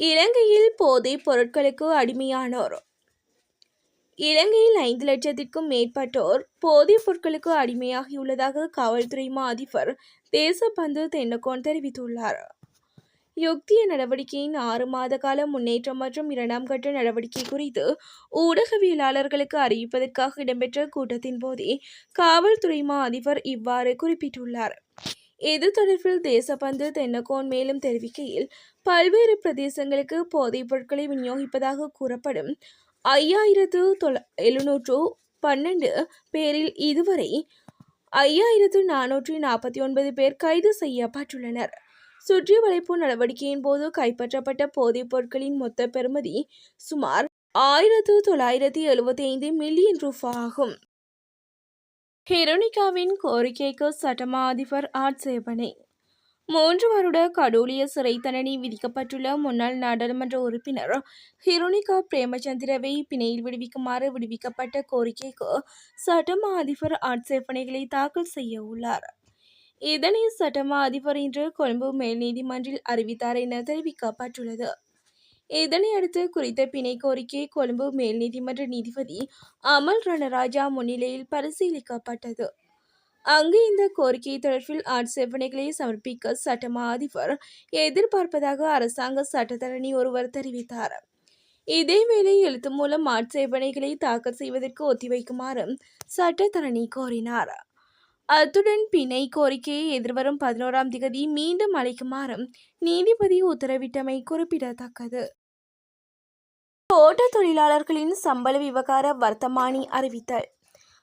இலங்கையில் போதைப் பொருட்களுக்கு அடிமையானோர். இலங்கையில் ஐந்து லட்சத்திற்கும் மேற்பட்டோர் போதைப் பொருட்களுக்கு அடிமையாகியுள்ளதாக காவல்துறை மா அதிபர் தேசபந்து தென்னகோன் தெரிவித்துள்ளார். யுக்திய நடவடிக்கையின் ஆறு மாத கால முன்னேற்றம் மற்றும் இரண்டாம் கட்ட நடவடிக்கை குறித்து ஊடகவியலாளர்களுக்கு அறிவிப்பதற்காக இடம்பெற்ற கூட்டத்தின் போதே காவல்துறை மா அதிபர் இவ்வாறு குறிப்பிட்டுள்ளார். இது தொடர்பில் தேசபந்து தென்னகோன் மேலும் தெரிவிக்கையில் பல்வேறு பிரதேசங்களுக்கு போதைப் பொருட்களை விநியோகிப்பதாக கூறப்படும் ஐயாயிரத்து தொள் எழுநூற்று பன்னெண்டு பேரில் இதுவரை ஐயாயிரத்து நானூற்றி நாற்பத்தி ஒன்பது பேர் கைது செய்யப்பட்டுள்ளனர். சுற்றி வளைப்பு நடவடிக்கையின் போது கைப்பற்றப்பட்ட போதைப் பொருட்களின் மொத்த பெறுமதி சுமார் ஆயிரத்து தொள்ளாயிரத்தி எழுபத்தி ஐந்து மில்லியன் ரூபாய் ஆகும். ஹிரோனிகாவின் கோரிக்கைக்கு சட்டமா அதிபர் ஆட்சேபனை மூன்று வருட கடூலிய சிறை தண்டனை விதிக்கப்பட்டுள்ள முன்னாள் நாடாளுமன்ற உறுப்பினர் ஹிரோனிகா பிரேமச்சந்திரவை பிணையில் விடுவிக்குமாறு விடுவிக்கப்பட்ட கோரிக்கைக்கு சட்டமா அதிபர் ஆட்சேபனைகளை தாக்கல் செய்ய உள்ளார். இதனை சட்டமா அதிபர் இன்று கொழும்பு மேல் நீதிமன்றில் அறிவித்தார் என தெரிவிக்கப்பட்டுள்ளது. இதனையடுத்து குறித்த பிணை கோரிக்கை கொழும்பு மேல் நீதிமன்ற நீதிபதி அமல் ரணராஜா முன்னிலையில் பரிசீலிக்கப்பட்டது. அங்கு இந்த கோரிக்கை தொடர்பில் ஆட்சேபனைகளை சமர்ப்பிக்க சட்டமா அதிபர் எதிர்பார்ப்பதாக அரசாங்க சட்டத்தரணி ஒருவர் தெரிவித்தார். இதேவேளை எழுத்து மூலம் ஆட்சேபனைகளை தாக்கல் செய்வதற்கு ஒத்திவைக்குமாறு சட்டத்தரணி கோரினார். அத்துடன் பிணை கோரிக்கையை எதிர்வரும் பதினோராம் திகதி மீண்டும் அளிக்குமாறும் நீதிபதி உத்தரவிட்டமை குறிப்பிடத்தக்கது. தோட்ட தொழிலாளர்களின் சம்பள விவகார வர்த்தமானி அறிவித்தல்.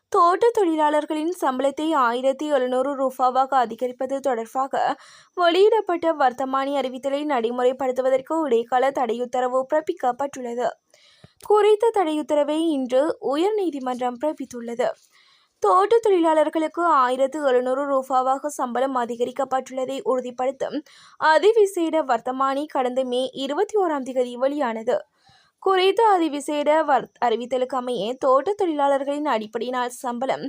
தோட்ட தொழிலாளர்களின் சம்பளத்தை ஆயிரத்தி எழுநூறு ரூபாவாக அதிகரிப்பது தொடர்பாக வெளியிடப்பட்ட வர்த்தமானி அறிவித்தலை நடைமுறைப்படுத்துவதற்கு இடைக்கால தடையுத்தரவு பிறப்பிக்கப்பட்டுள்ளது. குறித்த தடையுத்தரவை இன்று உயர்நீதிமன்றம் பிறப்பித்துள்ளது. தோட்ட தொழிலாளர்களுக்கு ஆயிரத்து எழுநூறு ரூபாவாக சம்பளம் அதிகரிக்கப்பட்டுள்ளதை உறுதிப்படுத்தும் அதிவிசேட வர்த்தமானி கடந்த மே இருபத்தி ஓராம் தேதி வெளியானது. குறித்த அதிவிசேட வர் அறிவித்தலுக்கு அமைய தோட்ட தொழிலாளர்களின் அடிப்படை நாள் சம்பளம்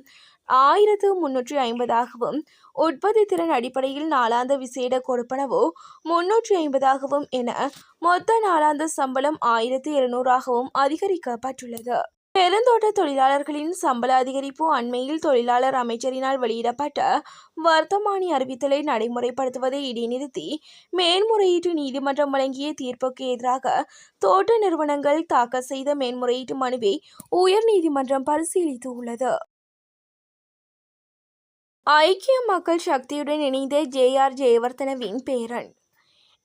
ஆயிரத்து முன்னூற்றி ஐம்பதாகவும் உற்பத்தி திறன் அடிப்படையில் நாளாந்த விசேட கொடுப்பனவோ முன்னூற்றி ஐம்பதாகவும் என மொத்த நாளாந்த சம்பளம் ஆயிரத்து இருநூறாகவும் அதிகரிக்கப்பட்டுள்ளது. பெருந்தோட்ட தொழிலாளர்களின் சம்பள அதிகரிப்பு அண்மையில் தொழிலாளர் அமைச்சரினால் வெளியிடப்பட்ட வர்த்தமானி அறிவித்தலை நடைமுறைப்படுத்துவதை இடைநிறுத்தி மேன்முறையீட்டு நீதிமன்றம் வழங்கிய தீர்ப்புக்கு எதிராக தோட்ட நிறுவனங்கள் தாக்கல் செய்த மேன்முறையீட்டு மனுவை உயர் நீதிமன்றம் பரிசீலித்து உள்ளது ஐக்கிய மக்கள் சக்தியுடன் இணைந்த ஜே ஆர் ஜெயவர்தனவின் பேரன்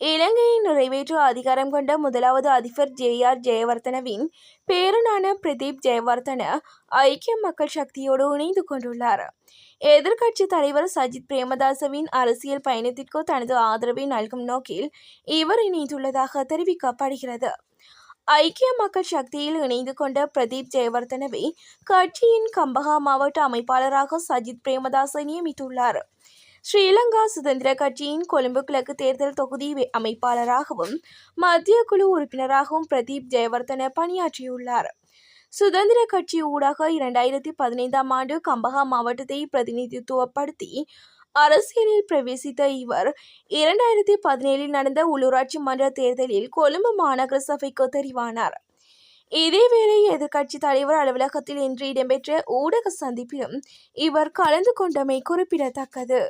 இலங்கையின் நிறைவேற்று அதிகாரம் கொண்ட முதலாவது அதிபர் ஜே ஆர் ஜெயவர்தனவின் பேரனான பிரதீப் ஜெயவர்தன ஐக்கிய மக்கள் சக்தியோடு இணைந்து கொண்டுள்ளார். எதிர்க்கட்சி தலைவர் சஜித் பிரேமதாசவின் அரசியல் பயணத்திற்கு தனது ஆதரவை நல்கும் நோக்கில் இவர் இணைந்துள்ளதாக தெரிவிக்கப்படுகிறது. ஐக்கிய மக்கள் சக்தியில் இணைந்து கொண்ட பிரதீப் ஜெயவர்தனவை கட்சியின் கம்பஹா மாவட்ட அமைப்பாளராக சஜித் பிரேமதாச நியமித்துள்ளார். ஸ்ரீலங்கா சுதந்திர கட்சியின் கொழும்பு கிழக்கு தேர்தல் தொகுதி அமைப்பாளராகவும் மத்திய குழு உறுப்பினராகவும் பிரதீப் ஜெயவர்தன பணியாற்றியுள்ளார். சுதந்திர கட்சி ஊடாக இரண்டாயிரத்தி பதினைந்தாம் ஆண்டு கம்பகா மாவட்டத்தை பிரதிநிதித்துவப்படுத்தி அரசியலில் பிரவேசித்த இவர் இரண்டாயிரத்தி பதினேழில் நடந்த உள்ளூராட்சி மன்ற தேர்தலில் கொழும்பு மாநகர சபைக்கு தெரிவானார். இதேவேளை எதிர்க்கட்சி தலைவர் அலுவலகத்தில் இன்று இடம்பெற்ற ஊடக சந்திப்பிலும் இவர் கலந்து கொண்டமை குறிப்பிடத்தக்கது.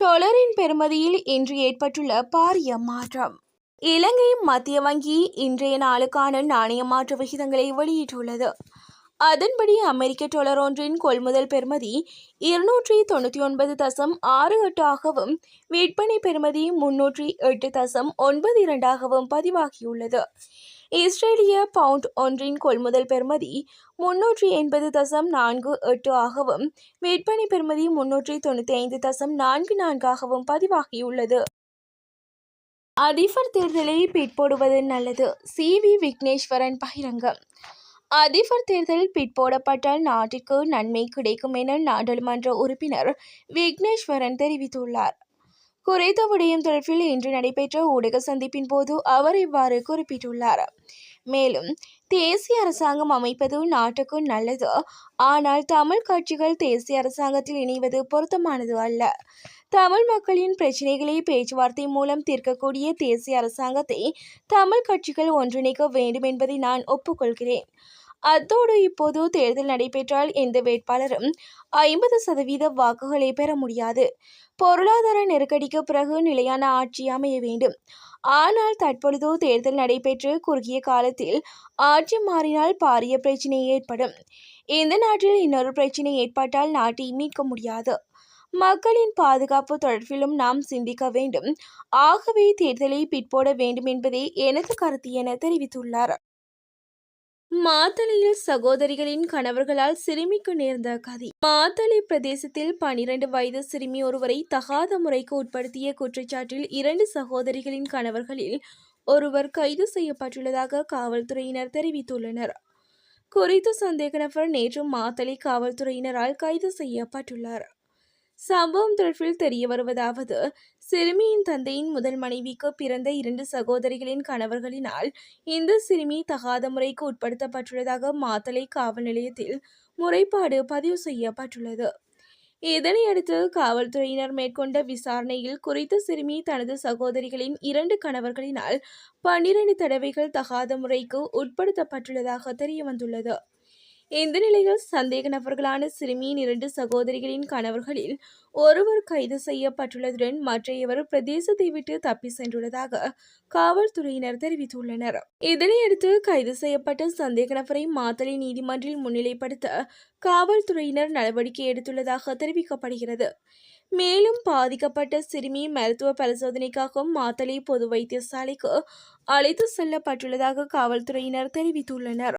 டொலரின் பெறுமதியில் இன்று ஏற்பட்டுள்ள பாரிய மாற்றம். இலங்கை மத்திய வங்கி இன்றைய நாளுக்கான நாணய மாற்று விகிதங்களை வெளியிட்டுள்ளது. அதன்படி அமெரிக்க டாலர் ஒன்றின் கொள்முதல் பெறுமதி இருநூற்றி தொண்ணூற்றி ஒன்பது தசம் ஆறு எட்டு ஆகவும் விற்பனை பெறுமதி முன்னூற்றி எட்டு தசம் ஒன்பது இரண்டாகவும் பதிவாகியுள்ளது. இஸ்ரேலிய பவுண்ட் ஒன்றின் கொள்முதல் பெறுமதி முன்னூற்றி எண்பது தசம் நான்கு எட்டு ஆகவும் விற்பனை பெறுமதி முன்னூற்றி தொண்ணூற்றி ஐந்து தசம் நான்கு நான்காகவும் பதிவாகியுள்ளது. அதிபர் தேர்தலை பிற்போடுவது நல்லது. சி. வி. விக்னேஸ்வரன் பகிரங்கம். அதிபர் தேர்தலில் பிற்போடப்பட்டால் நாட்டிற்கு நன்மை கிடைக்கும் என நாடாளுமன்ற உறுப்பினர் விக்னேஸ்வரன் தெரிவித்துள்ளார். குறித்த விடயம் தொடர்பில் இன்று நடைபெற்ற ஊடக சந்திப்பின் போது அவர் இவ்வாறு குறிப்பிட்டுள்ளார். மேலும் தேசிய அரசாங்கம் அமைப்பது நாட்டுக்கு நல்லது. ஆனால் தமிழ் கட்சிகள் தேசிய அரசாங்கத்தில் இணைவது பொருத்தமானது அல்ல. தமிழ் மக்களின் பிரச்சினைகளை பேச்சுவார்த்தை மூலம் தீர்க்கக்கூடிய தேசிய அரசாங்கத்தை தமிழ் கட்சிகள் ஒன்றிணைக்க வேண்டும் என்பதை நான் ஒப்புக்கொள்கிறேன். அத்தோடு இப்போது தேர்தல் நடைபெற்றால் எந்த வேட்பாளரும் ஐம்பது சதவீத வாக்குகளை பெற முடியாது. பொருளாதார நெருக்கடிக்கு பிறகு நிலையான ஆட்சி அமைய வேண்டும். ஆனால் தற்பொழுது தேர்தல் நடைபெற்று குறுகிய காலத்தில் ஆட்சி மாறினால் பாரிய பிரச்சினை ஏற்படும். இந்த நாட்டில் இன்னொரு பிரச்சினை ஏற்பட்டால் நாட்டை மீட்க முடியாது. மக்களின் பாதுகாப்பு தொடர்பிலும் நாம் சிந்திக்க வேண்டும். ஆகவே தேர்தலை பிற்போட வேண்டும் என்பதே எனது கருத்து என தெரிவித்துள்ளார். மாத்தளையில் சகோதரிகளின் கணவர்களால் சிறுமிக்கு நேர்ந்த கதி. மாத்தளை பிரதேசத்தில் பனிரெண்டு வயது சிறுமி ஒருவரை தகாத முறைக்கு உட்படுத்திய குற்றச்சாட்டில் இரண்டு சகோதரிகளின் கணவர்களில் ஒருவர் கைது செய்யப்பட்டுள்ளதாக காவல்துறையினர் தெரிவித்துள்ளனர். குறித்த சந்தேக நபர் நேற்று மாத்தளை காவல்துறையினரால் கைது செய்யப்பட்டுள்ளார். சம்பவம் தொடர்பில் தெரிய வருவதாவது சிறுமியின் தந்தையின் முதல் மனைவிக்கு பிறந்த இரண்டு சகோதரிகளின் கணவர்களினால் இந்த சிறுமி தகாத முறைக்கு உட்படுத்தப்பட்டுள்ளதாக மாத்தளை காவல் நிலையத்தில் முறைப்பாடு பதிவு செய்யப்பட்டுள்ளது. இதனையடுத்து காவல்துறையினர் மேற்கொண்ட விசாரணையில் குறித்த சிறுமி தனது சகோதரிகளின் இரண்டு கணவர்களினால் பன்னிரண்டு தடவைகள் தகாத முறைக்கு உட்படுத்தப்பட்டுள்ளதாக தெரியவந்துள்ளது இந்த நிலையில் சந்தேக நபர்களான சிறுமியின் இரண்டு சகோதரிகளின் கணவர்களில் ஒருவர் கைது செய்யப்பட்டுள்ளதுடன் மற்றையவர் பிரதேசத்தை விட்டு தப்பி சென்றுள்ளதாக காவல்துறையினர் தெரிவித்துள்ளனர். இதனையடுத்து கைது செய்யப்பட்ட சந்தேக நபரை மாத்தளை நீதிமன்றில் முன்னிலைப்படுத்த காவல்துறையினர் நடவடிக்கை எடுத்துள்ளதாக தெரிவிக்கப்படுகிறது. மேலும் பாதிக்கப்பட்ட சிறுமி மருத்துவ பரிசோதனைக்காக மாத்தளை பொது வைத்தியசாலைக்கு அழைத்து செல்லப்பட்டுள்ளதாக காவல்துறையினர் தெரிவித்துள்ளனர்.